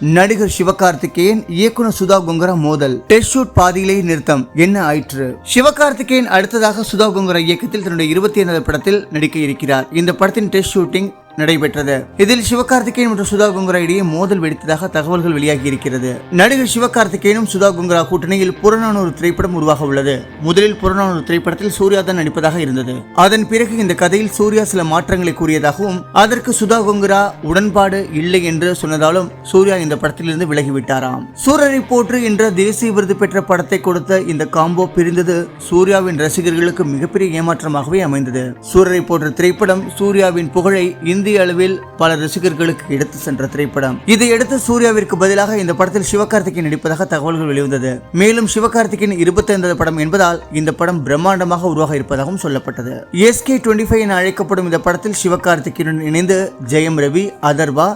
நடிகர் சிவகார்த்திகேயன் இயக்குனர் சுதா குங்குரா மோதல். டெஸ்ட் ஷூட் பாதியிலேயே நிறுத்தம். என்ன ஆயிற்று? சிவகார்த்திகேயன் அடுத்ததாக சுதா கொங்கரா இயக்கத்தில் தன்னுடைய இருபத்தி ஐந்தாவது படத்தில் நடிக்க இருக்கிறார். இந்த படத்தின் டெஸ்ட் ஷூட்டிங் நடைபெற்றது. இதில் சிவகார்த்திகேயன் மற்றும் சுதா குங்கரா இடையே மோதல் வெடித்ததாக தகவல்கள் வெளியாகி இருக்கிறது நடிகர் சிவகார்த்திகேயனும் சுதா குங்கரா கூட்டணியில் புறநானூறு திரைப்படம் உருவாக உள்ளது. முதலில் புறநானூறு திரைப்படத்தில் சூர்யா தான் நடிப்பதாக இருந்தது. அதன் பிறகு இந்த கதையில் சூர்யா சில மாற்றங்களை கூறியதாகவும் அதற்கு சுதா குங்கரா உடன்பாடு இல்லை என்று சொன்னதாலும் சூர்யா இந்த படத்திலிருந்து விலகிவிட்டாராம். சூரரை போற்று என்ற தேசிய விருது பெற்ற படத்தை கொடுத்த இந்த காம்போ பிரிந்தது சூர்யாவின் ரசிகர்களுக்கு மிகப்பெரிய ஏமாற்றமாகவே அமைந்தது. சூரரை போன்ற திரைப்படம் சூர்யாவின் புகழை இந்திய அளவில் பல ரசிகர்களுக்கு எடுத்து சென்ற திரைப்படம். இதையடுத்து சூர்யாவிற்கு பதிலாக இந்த படத்தில் சிவகார்த்திகேயன் நடிப்பதாக தகவல்கள் வெளிவந்தது. மேலும் சிவகார்த்திகேயன் இருபத்தி ஐந்தாவது படம் என்பதால் இந்த படம் பிரம்மாண்டமாக உருவாக இருப்பதாகவும் சொல்லப்பட்டது. எஸ்கே டுவெண்ட்டி ஃபைவ் என அழைக்கப்படும் இந்த படத்தில் சிவகார்த்திகேயனுடன் இணைந்து ஜெயம் ரவி அதர்வா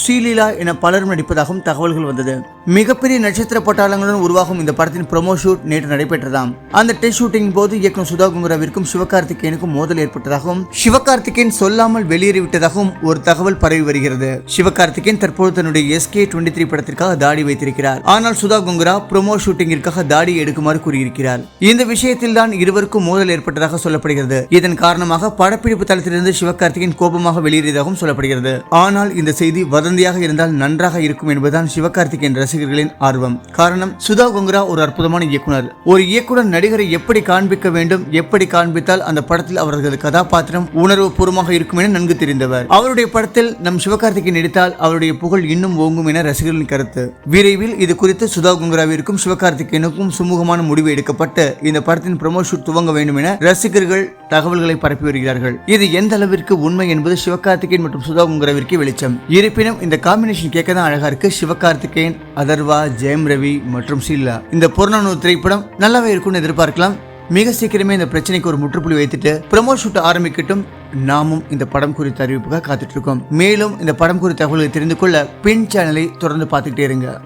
ஸ்ரீலீலா என பலரும் நடிப்பதாகவும் தகவல்கள் வந்தது. மிகப்பெரிய நட்சத்திர பட்டாளங்களுடன் உருவாகும் இந்த படத்தின் ப்ரொமோ ஷூட் நேற்று நடைபெற்றதாம். அந்த டெஸ்ட் ஷூட்டிங் போது இயக்குனர் சுதா குங்குராவிற்கும் சிவகார்த்திகேயனுக்கும் மோதல் ஏற்பட்டதாகவும் சிவகார்த்திகேயன் சொல்லாமல் வெளியேறிவிட்டதாகவும் ஒரு தகவல் பரவி வருகிறது. சிவகார்த்திகேயன் தற்போது தன்னுடைய எஸ்கே டுவெண்ட்டி த்ரீ படத்திற்காக தாடி வைத்திருக்கிறார். ஆனால் சுதா குங்குரா ப்ரொமோ ஷூட்டிங்கிற்காக தாடி எடுக்குமாறு கூறியிருக்கிறார். இந்த விஷயத்தில் தான் இருவருக்கும் மோதல் ஏற்பட்டதாக சொல்லப்படுகிறது. இதன் காரணமாக படப்பிடிப்பு தளத்திலிருந்து சிவகார்த்திகேயன் கோபமாக வெளியேறியதாகவும் சொல்லப்படுகிறது. ஆனால் இந்த செய்தி வதந்தியாக இருந்தால் நன்றாக இருக்கும் என்பதுதான் சிவகார்த்திகேயன் ரசிகர்களின் ஆர்வம். காரணம் சுதா கொங்கரா ஒரு அற்புதமான இயக்குனர். ஒரு இயக்குனர் நடிகரை எப்படி காண்பிக்க வேண்டும் எப்படி காண்பித்தால் அந்த படத்தில் அவரது கதாபாத்திரம் உணர்வு பூர்வமாக இருக்கும் என நன்கு தெரிந்தவர். அவருடைய படத்தில் நம் சிவகார்த்திகேயன் நடித்தால் அவருடைய புகழ் இன்னும் ஓங்கும் என ரசிகர்களின் கருத்து. விரைவில் இது குறித்து சுதா கொங்கராவிற்கும் சிவகார்த்திகேயனுக்கும் சுமூகமான முடிவு எடுக்கப்பட்டு இந்த படத்தின் ப்ரமோ ஷூட் துவங்க வேண்டும் என ரசிகர்கள் தகவல்களை பரப்பி வருகிறார்கள். இது எந்த அளவிற்கு உண்மை என்பது சிவகார்த்திகேயன் மற்றும் சுதா கொங்கராவிற்கு வெளிச்சம். இருப்பினும் இந்த காம்பினேஷன் கேட்க தான் அழகா இருக்கு. சிவகார்த்திகேயன் அதர்வா ஜெயம் ரவி மற்றும் ஷீலா. இந்த புறநானூறு திரைப்படம் நல்லாவே இருக்கும்னு எதிர்பார்க்கலாம். மிக சீக்கிரமே இந்த பிரச்சனைக்கு ஒரு முற்றுப்புள்ளி வைத்துட்டு ப்ரமோ ஷூட் ஆரம்பிக்கட்டும். நாமும் இந்த படம் குறித்த அறிவிப்புக்காக காத்துட்டு இருக்கோம். மேலும் இந்த படம் குறித்த தகவல்களை தெரிந்து கொள்ள பின் சேனலை தொடர்ந்து பார்த்துக்கிட்டே இருங்க.